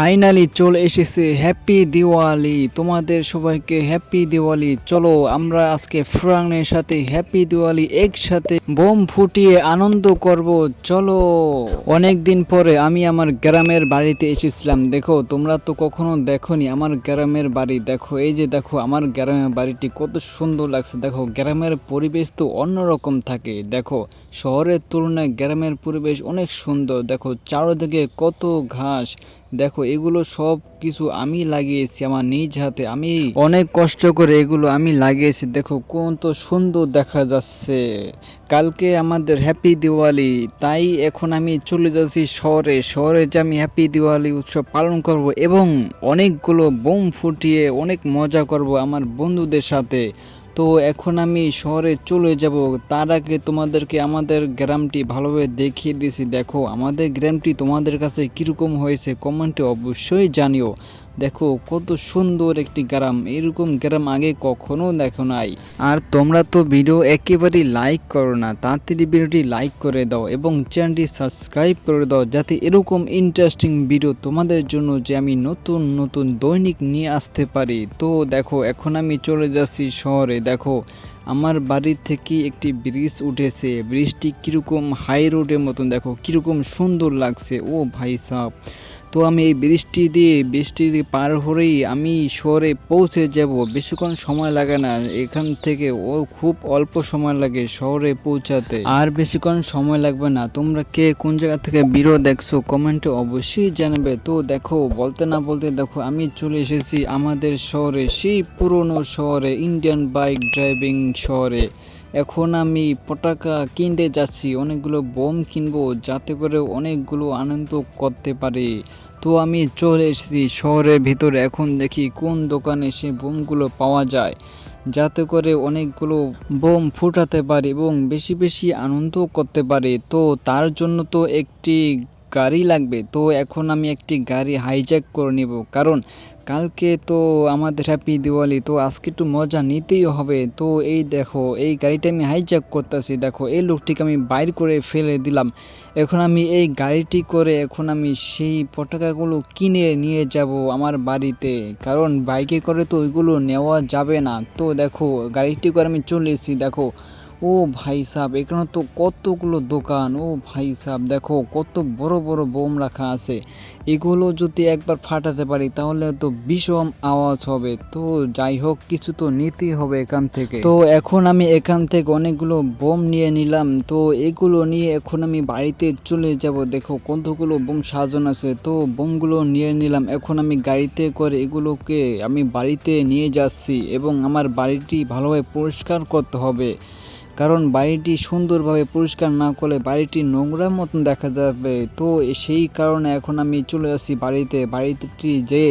Finally চলে এসেছে happy Diwali তোমাদের সবাইকে হ্যাপি দিওয়ালি চলো আমরা আজকে ফ্রাংনের সাথে হ্যাপি দিওয়ালি একসাথে বোম ফুটিয়ে আনন্দ করব। চলো। অনেক দিন পরে আমি আমার গ্রামের বাড়িতে এসেছিলাম। দেখো, তোমরা তো কখনো দেখোনি আমার গ্রামের বাড়ি। দেখো, এই যে দেখো, আমার গ্রামের বাড়িটি কত সুন্দর লাগছে। দেখো, গ্রামের পরিবেশ তো অন্যরকম থাকে। দেখো শহরের তুলনায় গ্রামের পরিবেশ অনেক সুন্দর। দেখো চারদিকে কত ঘাস। দেখো এগুলো সব কিছু আমি লাগিয়েছি আমার নিজ হাতে। আমি অনেক কষ্ট করে এগুলো আমি লাগিয়েছি। দেখো কত সুন্দর দেখা যাচ্ছে। কালকে আমাদের হ্যাপি দিওয়ালি তাই এখন আমি চলে যাচ্ছি শহরে। শহরে যে আমি হ্যাপি দিওয়ালি উৎসব পালন করব এবং অনেকগুলো বোম ফুটিয়ে অনেক মজা করব আমার বন্ধুদের সাথে। তো এখন আমি শহরে চলে যাব। তার আগে তোমাদেরকে আমাদের গ্রামটি ভালোভাবে দেখিয়ে দিয়েছি। দেখো, আমাদের গ্রামটি তোমাদের কাছে কীরকম হয়েছে, কমেন্টে অবশ্যই জানিও। দেখো, কত সুন্দর একটি গ্রাম। এরকম গ্রাম আগে কখনো দেখো নাই। আর তোমরা তো ভিডিও একেবারেই লাইক করো না, তাড়াতাড়ি ভিডিওটি লাইক করে দাও এবং চ্যানেলটি সাবস্ক্রাইব করে দাও যাতে এরকম ইন্টারেস্টিং ভিডিও তোমাদের জন্য যে আমি নতুন নতুন দৈনিক নিয়ে আসতে পারি। তো দেখো, এখন আমি চলে যাচ্ছি শহরে। দেখো, আমার বাড়ি থেকে একটি ব্রিজ উঠেছে। ব্রিজটি কীরকম হাই রোডের মতন, দেখো, কীরকম সুন্দর লাগছে। ও ভাই সাহ তো আমি এই বৃষ্টি দিয়ে বৃষ্টি দিয়ে পার হয়েই আমি শহরে পৌঁছে যাব। বেশিক্ষণ সময় লাগে না। এখান থেকে ও খুব অল্প সময় লাগে শহরে পৌঁছাতে। আর বেশিক্ষণ সময় লাগবে না। তোমরা কে কোন জায়গা থেকে বিরো দেখছ, কমেন্টে অবশ্যই জানাবে। তো দেখো, বলতে না বলতে দেখো, আমি চলে এসেছি আমাদের শহরে, সেই পুরনো শহরে ইন্ডিয়ান বাইক ড্রাইভিং শহরে। এখন আমি পটাকা কিনতে যাচ্ছি, অনেকগুলো বোম কিনবো যাতে করে অনেকগুলো আনন্দ করতে পারে। তো আমি চলে এসেছি শহরের ভিতরে, এখন দেখি কোন দোকানে সে বোমগুলো পাওয়া যায়। যাতে করে অনেকগুলো বোম ফুটাতে পারে এবং বেশি বেশি আনন্দ করতে পারে। তো তার জন্য তো একটি গাড়ি লাগবে, তো এখন আমি একটি গাড়ি হাইজ্যাক করে নিব। কারণ কালকে তো আমাদের হ্যাপি দিওয়ালি তো আজকে একটু মজা নিতেই হবে। তো এই দেখো, এই গাড়িটা আমি হাইজ্যাক করতেছি, দেখো, এই লোকটিকে আমি বাইর করে ফেলে দিলাম। এখন আমি এই গাড়িটি করে এখন আমি সেই পটাকাগুলো কিনে নিয়ে যাব আমার বাড়িতে, কারণ বাইকে করে তো ওইগুলো নেওয়া যাবে না। তো দেখো, গাড়িটি করে আমি চলে এসেছি, দেখো। ও ভাই সাহেব, এখানে তো কতগুলো দোকান। ও ভাই সাহেব, দেখো কত বড় বড় বোম রাখা আছে। এগুলো যদি একবার ফাটাতে পারি, তাহলে তো বিষম আওয়াজ হবে। তো যাই হোক, কিছু তো নিতেই হবে এখান থেকে। তো এখন আমি এখান থেকে অনেকগুলো বোম নিয়ে নিলাম। তো এগুলো নিয়ে এখন আমি বাড়িতে চলে যাব। দেখো কতগুলো বোম সাজন আছে। তো বোমগুলো নিয়ে নিলাম। এখন আমি গাড়িতে করে এগুলোকে আমি বাড়িতে নিয়ে যাচ্ছি এবং আমার বাড়িটি ভালোভাবে পরিষ্কার করতে হবে। কারণ বাড়িটি সুন্দরভাবে পরিষ্কার না করলে বাড়িটি নোংরা মতন দেখা যাবে। তো সেই কারণে এখন আমি চলে আসি বাড়িতে। বাড়িটি যে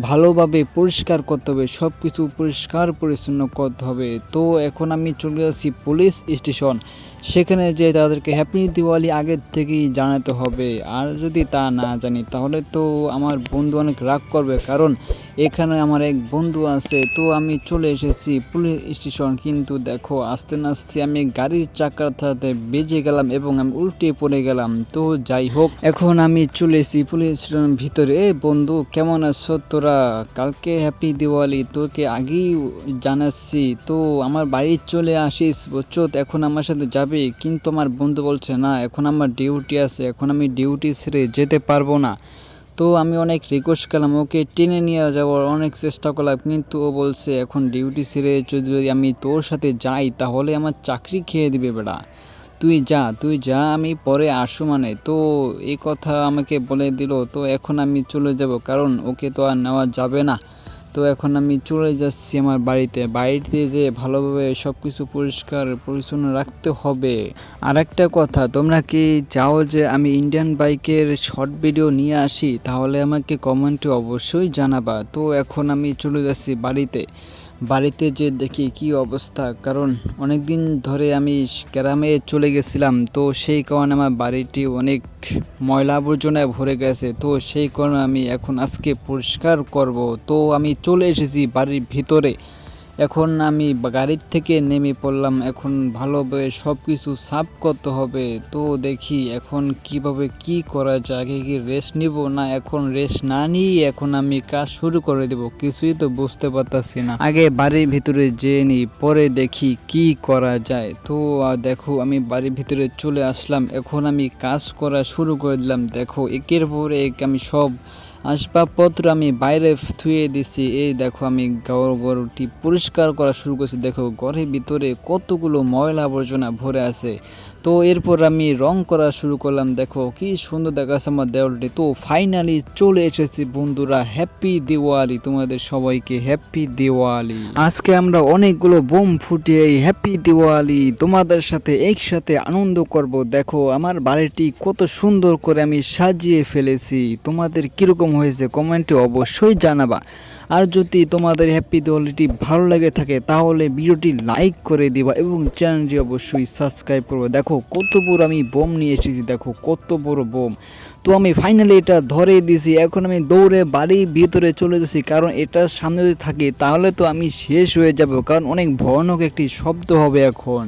ভালোভাবে পরিষ্কার করতে হবে সব কিছু পরিষ্কার পরিচ্ছন্ন করতে হবে। তো এখন আমি চলে আসি পুলিশ স্টেশন। সেখানে যে তাদেরকে হ্যাপি দিওয়ালি আগের থেকেই জানাতে হবে। আর যদি তা না জানি, তাহলে তো আমার বন্ধু অনেক রাগ করবে। কারণ এখানে আমার এক বন্ধু আছে, তো আমি চলে এসেছি পুলিশ স্টেশন। কিন্তু দেখো, আস্তে নাস্তে আমি গাড়ির চাকার থাতে বেজে গেলাম এবং আমি উল্টে পড়ে গেলাম। তো যাই হোক, এখন আমি চলে এসেছি পুলিশ স্টেশনের ভিতরে। এ বন্ধু, কেমন আছো? তোরা কালকে হ্যাপি দিওয়ালি, তোকে আগেই জানাচ্ছি, তো আমার বাড়ি চলে আসিস, বুঝছ? তো এখন আমার সাথে যাবে? কিন্তু আমার বন্ধু বলছে, না, এখন আমার ডিউটি আছে, এখন আমি ডিউটি ছেড়ে যেতে পারব না। তো আমি অনেক রিকোয়েস্ট করলাম, ওকে টেনে নিয়ে যাওয়ার অনেক চেষ্টা করলাম, কিন্তু ও বলছে, এখন ডিউটি ছেড়ে যদি আমি তোর সাথে যাই, তাহলে আমার চাকরি খেয়ে দিবে বেড়া। তুই যা তুই যা, আমি পরে আসু মানে। তো এই কথা আমাকে বলে দিল, তো এখন আমি চলে যাব, কারণ ওকে তো আর নেওয়া যাবে না। তো এখন আমি চলে যাচ্ছি আমার বাড়িতে। বাড়িতে যে ভালোভাবে সব কিছু পরিষ্কার, পরিচ্ছন্ন রাখতে হবে। আর একটা কথা, তোমরা কি চাও যে আমি ইন্ডিয়ান বাইকের শর্ট ভিডিও নিয়ে আসি? তাহলে আমাকে কমেন্টে অবশ্যই জানাবা। তো এখন আমি চলে যাচ্ছি বাড়িতে। বাড়িতে যে দেখি কি অবস্থা, কারণ অনেক দিন ধরে আমি গ্রামে চলে গেছিলাম, তো সেই কারণে আমার বাড়িটি অনেক ময়লা আবর্জনায় ভরে গেছে, তো সেই কারণে আমি এখন আজকে পরিষ্কার করব। তো আমি চলে এসেছি বাড়ির ভিতরে। এখন আমি গাড়ির থেকে নেমে পড়লাম, এখন ভালোভাবে সব কিছু সাফ করতে হবে। তো দেখি এখন কীভাবে কি করা যায়, আগে কি রেস্ট নিব না এখন রেস্ট না নিয়ে এখন আমি কাজ শুরু করে দেব? কিছুই তো বুঝতে পারতাছি না। আগে বাড়ির ভিতরে যেয়ে নিই, পরে দেখি কি করা যায়। তো দেখো আমি বাড়ির ভিতরে চলে আসলাম, এখন আমি কাজ করা শুরু করে দিলাম। দেখো, একের পর এক আমি সব আসবাবপত্র আমি বাইরে থুয়ে দিছি। এই দেখো আমি ঘরটি পরিষ্কার করা শুরু করছি। দেখো ঘরের ভিতরে কতগুলো ময়লা আবর্জনা ভরে আছে। তো এরপর আমি রং করা শুরু করলাম। দেখো কি সুন্দর দেখাচ্ছে আমার দেওয়ালটি তো ফাইনালি চলে এসেছি বন্ধুরা হ্যাপি দিওয়ালি তোমাদের সবাইকে হ্যাপি দিওয়ালি আজকে আমরা অনেকগুলো বোম ফুটিয়ে হ্যাপি দিওয়ালি তোমাদের সাথে একসাথে আনন্দ করব। দেখো আমার বাড়িটি কত সুন্দর করে আমি সাজিয়ে ফেলেছি। তোমাদের কীরকম হয়েছে, কমেন্টে অবশ্যই জানাবা। আর যদি তোমাদের হ্যাপি দিওয়ালিটি ভালো লাগে থাকে, তাহলে ভিডিওটি লাইক করে দিবা এবং চ্যানেলটি অবশ্যই সাবস্ক্রাইব করব। দেখো, কত বড় আমি বোম নিয়ে এসেছি, দেখো, কত বড় বোম। তো আমি ফাইনালি এটা ধরে দিয়েছি এখন আমি দৌড়ে বাড়ির ভিতরে চলে যাচ্ছি, কারণ এটা সামনে যদি থাকে, তাহলে তো আমি শেষ হয়ে যাব, কারণ অনেক ভয়ানক একটি শব্দ হবে এখন।